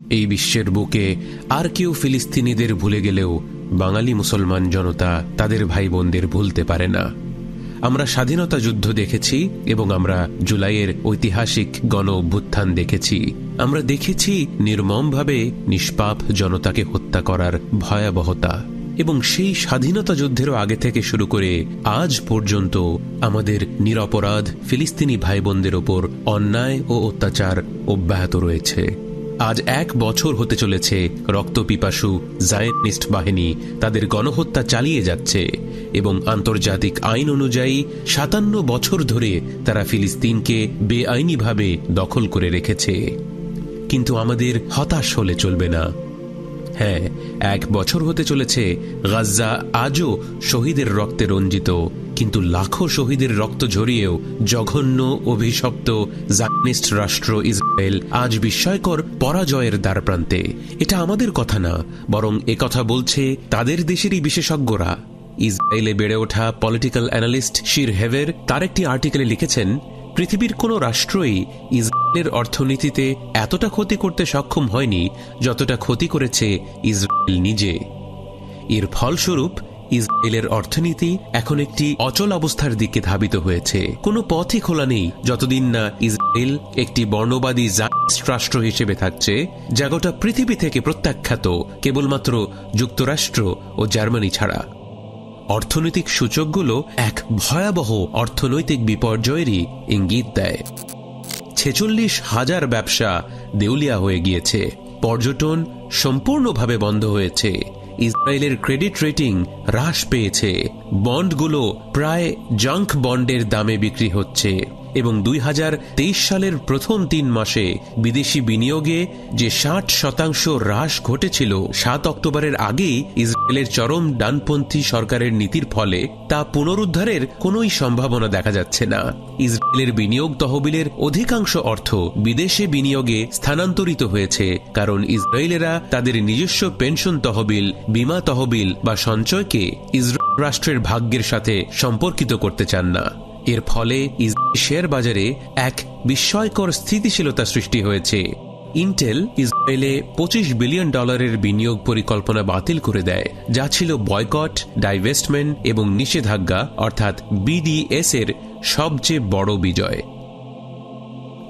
এই বিশ্বের বুকে আর কেউ ফিলিস্তিনিদের ভুলে গেলেও বাঙালি মুসলমান জনতা তাদের ভাই বোনদের ভুলতে পারে না। আমরা স্বাধীনতা যুদ্ধ দেখেছি এবং আমরা জুলাইয়ের ঐতিহাসিক গণ অভ্যুত্থান দেখেছি। আমরা দেখেছি নির্মমভাবে নিষ্পাপ জনতাকে হত্যা করার ভয়াবহতা এবং সেই স্বাধীনতা যুদ্ধেরও আগে থেকে শুরু করে আজ পর্যন্ত আমাদের নিরপরাধ ফিলিস্তিনি ভাই বোনদের ওপর অন্যায় ও অত্যাচার অব্যাহত রয়েছে। আজ এক বছর হতে চলেছে রক্তপিপাসু জায়নিস্ট বাহিনী তাদের গণহত্যা চালিয়ে যাচ্ছে এবং আন্তর্জাতিক আইন অনুযায়ী সাতান্ন বছর ধরে তারা ফিলিস্তিনকে বেআইনিভাবে দখল করে রেখেছে। কিন্তু আমাদের হতাশ হলে চলবে না। হ্যাঁ এক বছর হতে চলেছে, গাজ্জা আজও শহীদের রক্তে রঞ্জিত কিন্তু লাখো শহীদের রক্ত ঝরিয়েও জঘন্য অভিশপ্ত জায়নিস্ট রাষ্ট্র ইসরায়েল আজ বিস্ময়কর পরাজয়ের দ্বারপ্রান্তে। এটা আমাদের কথা না, বরং কথা বলছে তাদের দেশেরই বিশেষজ্ঞরা। ইসরায়েলে বেড়ে ওঠা পলিটিক্যাল অ্যানালিস্ট শির হেভের তার একটি আর্টিকেলে লিখেছেন, পৃথিবীর কোনো রাষ্ট্রই ইসরায়েলের অর্থনীতিতে এতটা ক্ষতি করতে সক্ষম হয়নি যতটা ক্ষতি করেছে ইসরায়েল নিজে। এর ফলস্বরূপ ইসরায়েলের অর্থনীতি এখন একটি অচল অবস্থার দিকে ধাবিত হয়েছে। কোনো পথই খোলা নেই। যতদিন না ইসরায়েল একটি বর্ণবাদী রাষ্ট্র হিসেবে থাকছে যা গোটা পৃথিবী থেকে প্রত্যাখ্যাত, কেবলমাত্র যুক্তরাষ্ট্র ও জার্মানি ছাড়া। অর্থনৈতিক সূচকগুলো এক ভয়াবহ অর্থনৈতিক বিপর্যয়েরই ইঙ্গিত দেয়। ছেচল্লিশ হাজার ব্যবসা দেউলিয়া হয়ে গিয়েছে। পর্যটন সম্পূর্ণভাবে বন্ধ হয়েছে। ইসরায়েলের ক্রেডিট রেটিং হ্রাস পেয়েছে। বন্ডগুলো প্রায় জাঙ্ক বন্ডের দামে বিক্রি হচ্ছে। এবং দুই হাজার তেইশ সালের প্রথম তিন মাসে বিদেশি বিনিয়োগে যে ষাট শতাংশ হ্রাস ঘটেছিল সাত অক্টোবরের আগেই ইসরায়েলের চরম ডানপন্থী সরকারের নীতির ফলে তা পুনরুদ্ধারের কোনোই সম্ভাবনা দেখা যাচ্ছে না। ইসরায়েলের বিনিয়োগ তহবিলের অধিকাংশ অর্থ বিদেশে বিনিয়োগে স্থানান্তরিত হয়েছে, কারণ ইসরায়েলেরা তাদের নিজস্ব পেনশন তহবিল, বিমা তহবিল বা সঞ্চয়কে ইসরায়েল রাষ্ট্রের ভাগ্যের সাথে সম্পর্কিত করতে চান না। এর ফলে শেয়ার বাজারে এক বিস্ময়কর স্থিতিশীলতা সৃষ্টি হয়েছে। ইন্টেল ইসরায়েলে পঁচিশ বিলিয়ন ডলারের বিনিয়োগ পরিকল্পনা বাতিল করে দেয়, যা ছিল বয়কট ডাইভেস্টমেন্ট এবং নিষেধাজ্ঞা, অর্থাৎ বিডিএস এর সবচেয়ে বড় বিজয়।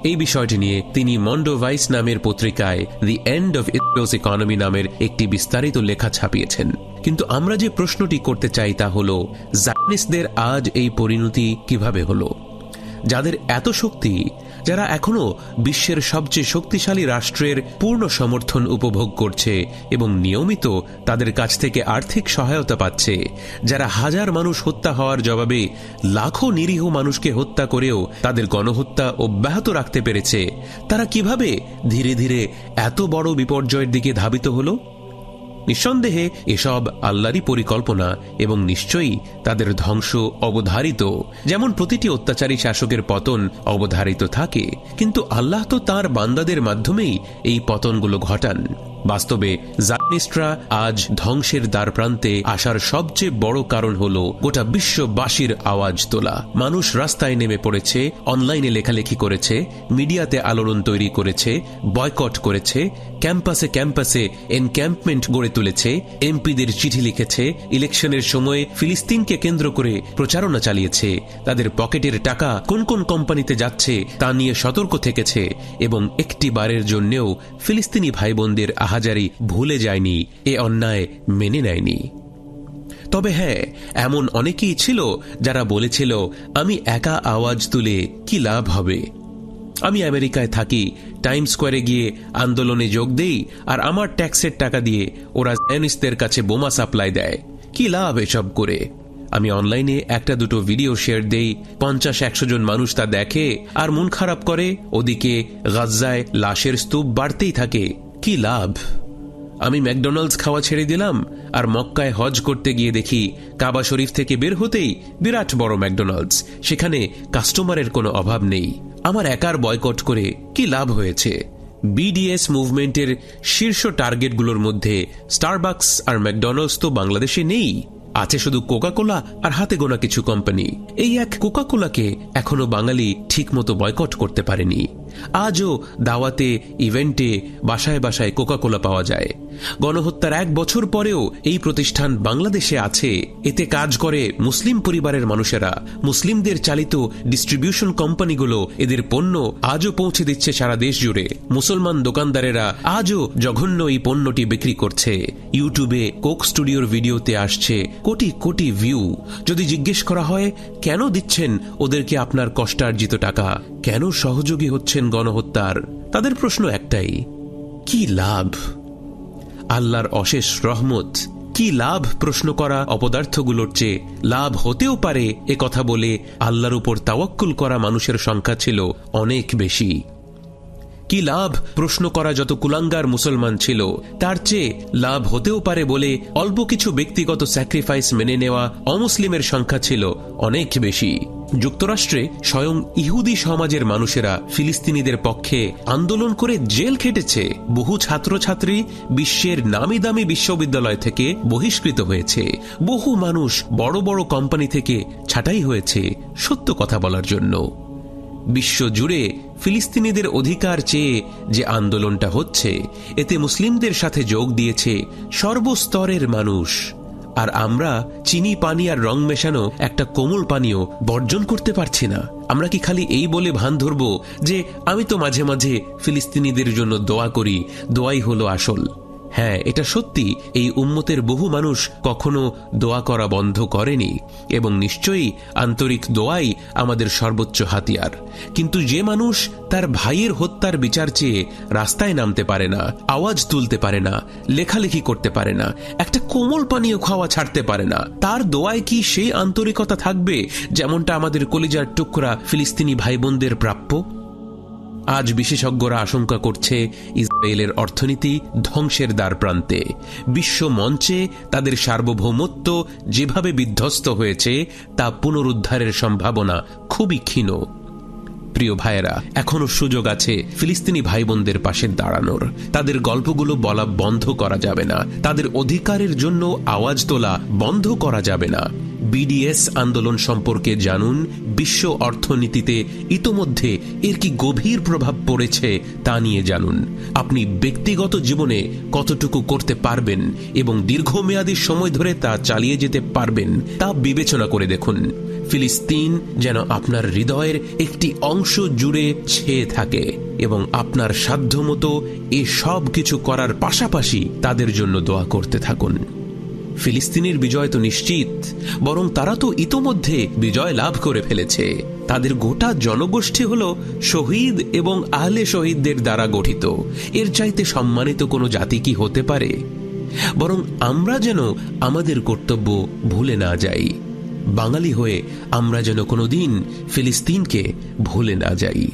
এই বিষয়টি নিয়ে তিনি মন্ডোভাইস নামের পত্রিকায় the end of Israel's economy নামের একটি বিস্তারিত লেখা ছাপিয়েছেন। কিন্তু আমরা যে প্রশ্নটি করতে চাই তা হল জায়নিসদের আজ এই পরিণতি কীভাবে হলো? যাদের এত শক্তি, যারা এখনও বিশ্বের সবচেয়ে শক্তিশালী রাষ্ট্রের পূর্ণ সমর্থন উপভোগ করছে এবং নিয়মিত তাদের কাছ থেকে আর্থিক সহায়তা পাচ্ছে, যারা হাজার মানুষ হত্যা হওয়ার জবাবে লাখো নিরীহ মানুষকে হত্যা করেও তাদের গণহত্যা অব্যাহত রাখতে পেরেছে, তারা কীভাবে ধীরে ধীরে এত বড় বিপর্যয়ের দিকে ধাবিত হলো? নিঃসন্দেহে এসব আল্লাহরই পরিকল্পনা এবং নিশ্চয়ই তাদের ধ্বংস অবধারিত। যেমন প্রতিটি অত্যাচারী শাসকের পতন অবধারিত থাকে, কিন্তু আল্লাহ তো তার বান্দাদের মাধ্যমেই এই পতনগুলো ঘটান। বাস্তবে জানিস্টরা আজ ধ্বংসের দ্বার প্রান্তে আসার সবচেয়ে বড় কারণ হল গোটা বিশ্ববাসীর আওয়াজ তোলা। মানুষ রাস্তায় নেমে পড়েছে, অনলাইনে লেখালেখি করেছে, মিডিয়াতে আলোড়ন তৈরি করেছে, বয়কট করেছে, ক্যাম্পাসে ক্যাম্পাসে এনক্যাম্পমেন্ট গড়ে তুলেছে, এমপিদের চিঠি লিখেছে, ইলেকশনের সময় ফিলিস্তিনকে কেন্দ্র করে প্রচারণা চালিয়েছে, তাদের পকেটের টাকা কোন কোন কোম্পানিতে যাচ্ছে তা নিয়ে সতর্ক থেকেছে এবং একটি বারের জন্যেও ফিলিস্তিনি ভাই বোনদের আহাজারি ভুলে যায়নি এ অন্যায় মেনে নেয়নি। তবে হ্যাঁ এমন অনেকেই ছিল যারা বলেছিল, আমি একা আওয়াজ তুলে কি লাভ হবে? আমি আমেরিকায় থাকি টাইম স্কোয়ারে গিয়ে আন্দোলনে যোগ দেই আর আমার ট্যাক্সের টাকা দিয়ে ওরা জায়নিস্টদের কাছে বোমা সাপ্লাই দেয়। কি লাভ এসব করে? আমি অনলাইনে একটা দুটো ভিডিও শেয়ার দেই, পঞ্চাশ একশো জন মানুষ তা দেখে আর মন খারাপ করে, ওদিকে গাজ্জায় লাশের স্তূপ বাড়তেই থাকে। কি লাভ? আমি ম্যাকডোনাল্ডস খাওয়া ছেড়ে দিলাম, আর মক্কায় হজ করতে গিয়ে দেখি কাবা শরীফ থেকে বের হতেই বিরাট বড় ম্যাকডোনাল্ডস, সেখানে কাস্টমারের কোনো অভাব নেই। আমার একার বয়কট করে কি লাভ হয়েছে? বিডিএস মুভমেন্টের শীর্ষ টার্গেটগুলোর মধ্যে স্টারবাক্স আর ম্যাকডোনাল্ডস তো বাংলাদেশে নেই। আছে শুধু কোকাকোলা আর হাতে গোনা কিছু কোম্পানি। এই এক কোকাকোলাকে এখনও বাঙালি ঠিকমতো বয়কট করতে পারেনি। আজও দাওয়াতে, ইভেন্টে, বাসায় বাসায় কোকাকোলা পাওয়া যায়। গণহত্যার এক বছর পরেও এই প্রতিষ্ঠান বাংলাদেশে আছে। এতে কাজ করে মুসলিম পরিবারের মানুষেরা। মুসলিমদের চালিত ডিস্ট্রিবিউশন কোম্পানিগুলো এদের পণ্য আজও পৌঁছে দিচ্ছে সারা দেশ জুড়ে। মুসলমান দোকানদারেরা আজও জঘন্য এই পণ্যটি বিক্রি করছে। ইউটিউবে কোক স্টুডিওর ভিডিওতে আসছে কোটি কোটি ভিউ। যদি জিজ্ঞেস করা হয়, কেন দিচ্ছেন? ওদেরকে আপনার কষ্টার্জিত টাকা। কেন সহযোগী হচ্ছেন গণহত্যার? তাদের প্রশ্ন একটাই, কি লাভ? আল্লাহর অশেষ রহমত, কি লাভ প্রশ্ন করা অপদার্থগুলোর চেয়ে? লাভ হতেও পারে এ কথা বলে আল্লাহর উপর তাওয়াক্কুল করা মানুষের সংখ্যা ছিল অনেক বেশি। কি লাভ প্রশ্ন করা যত কুলাঙ্গার মুসলমান ছিল, তার চেয়ে লাভ হতেও পারে বলে অল্প কিছু ব্যক্তিগত স্যাক্রিফাইস মেনে নেওয়া অমুসলিমের সংখ্যা ছিল অনেক বেশি। যুক্তরাষ্ট্রে স্বয়ং ইহুদি সমাজের মানুষেরা ফিলিস্তিনিদের পক্ষে আন্দোলন করে জেল খেটেছে। বহু ছাত্রছাত্রী বিশ্বের নামি দামি বিশ্ববিদ্যালয় থেকে বহিষ্কৃত হয়েছে। বহু মানুষ বড় বড় কোম্পানি থেকে ছাঁটাই হয়েছে, সত্য কথা বলার জন্য। বিশ্বজুড়ে ফিলিস্তিনিদের অধিকার চেয়ে যে আন্দোলনটা হচ্ছে, এতে মুসলিমদের সাথে যোগ দিয়েছে সর্বস্তরের মানুষ। আর আমরা চিনি পানি আর রং মেশানো একটা কোমল পানীয় বর্জন করতে পারছি না। আমরা কি খালি এই বলে ভান ধরব যে আমি তো মাঝে মাঝে ফিলিস্তিনিদের জন্য দোয়া করি, দোয়াই হলো আসল। হ্যাঁ এটা সত্যি, এই উম্মতের বহু মানুষ কখনো দোয়া করা বন্ধ করেনি, এবং নিশ্চয়ই আন্তরিক দোয়াই আমাদের সর্বোচ্চ হাতিয়ার। কিন্তু যে মানুষ তার ভাইয়ের হত্যার বিচার চেয়ে রাস্তায় নামতে পারে না, আওয়াজ তুলতে পারে না, লেখালেখি করতে পারে না, একটা কোমল পানীয় খাওয়া ছাড়তে পারে না, তার দোয়ায় কি সেই আন্তরিকতা থাকবে, যেমনটা আমাদের কলিজার টুকরা ফিলিস্তিনি ভাই বোনদের প্রাপ্য? আজ বিশেষজ্ঞরা আশঙ্কা করছে ইসরায়েলের অর্থনীতি ধ্বংসের দ্বার প্রান্তে। বিশ্ব মঞ্চে তাদের সার্বভৌমত্ব যেভাবে বিধ্বস্ত হয়েছে, তা পুনরুদ্ধারের সম্ভাবনা খুবই ক্ষীণ। প্রিয় ভাইয়েরা এখনও সুযোগ আছে ফিলিস্তিনি ভাই বোনদের পাশে দাঁড়ানোর। তাদের গল্পগুলো বলা বন্ধ করা যাবে না। তাদের অধিকারের জন্য আওয়াজ তোলা বন্ধ করা যাবে না। বিডিএস আন্দোলন সম্পর্কে জানুন, বিশ্ব অর্থনীতিতে ইতোমধ্যে এর কি গভীর প্রভাব পড়েছে তা নিয়ে জানুন। আপনি ব্যক্তিগত জীবনে কতটুকু করতে পারবেন এবং দীর্ঘমেয়াদী সময় ধরে তা চালিয়ে যেতে পারবেন, তা বিবেচনা করে দেখুন। ফিলিস্তিন যেন আপনার হৃদয়ের একটি অংশ জুড়ে ছেয়ে থাকে এবং আপনার সাধ্যমতো এ সব কিছু করার পাশাপাশি তাদের জন্য দোয়া করতে থাকুন। ফিলিস্তিনের বিজয় তো নিশ্চিত, বরং তারা তো ইতোমধ্যে বিজয় লাভ করে ফেলেছে। তাদের গোটা জনগোষ্ঠী হল শহীদ এবং আহলে শহীদদের দ্বারা গঠিত। এর চাইতে সম্মানিত কোনো জাতি কি হতে পারে? বরং আমরা যেন আমাদের কর্তব্য ভুলে না যাই। বাঙালি হয়ে আমরা যেন কোনোদিন ফিলিস্তিনকে ভুলে না যাই।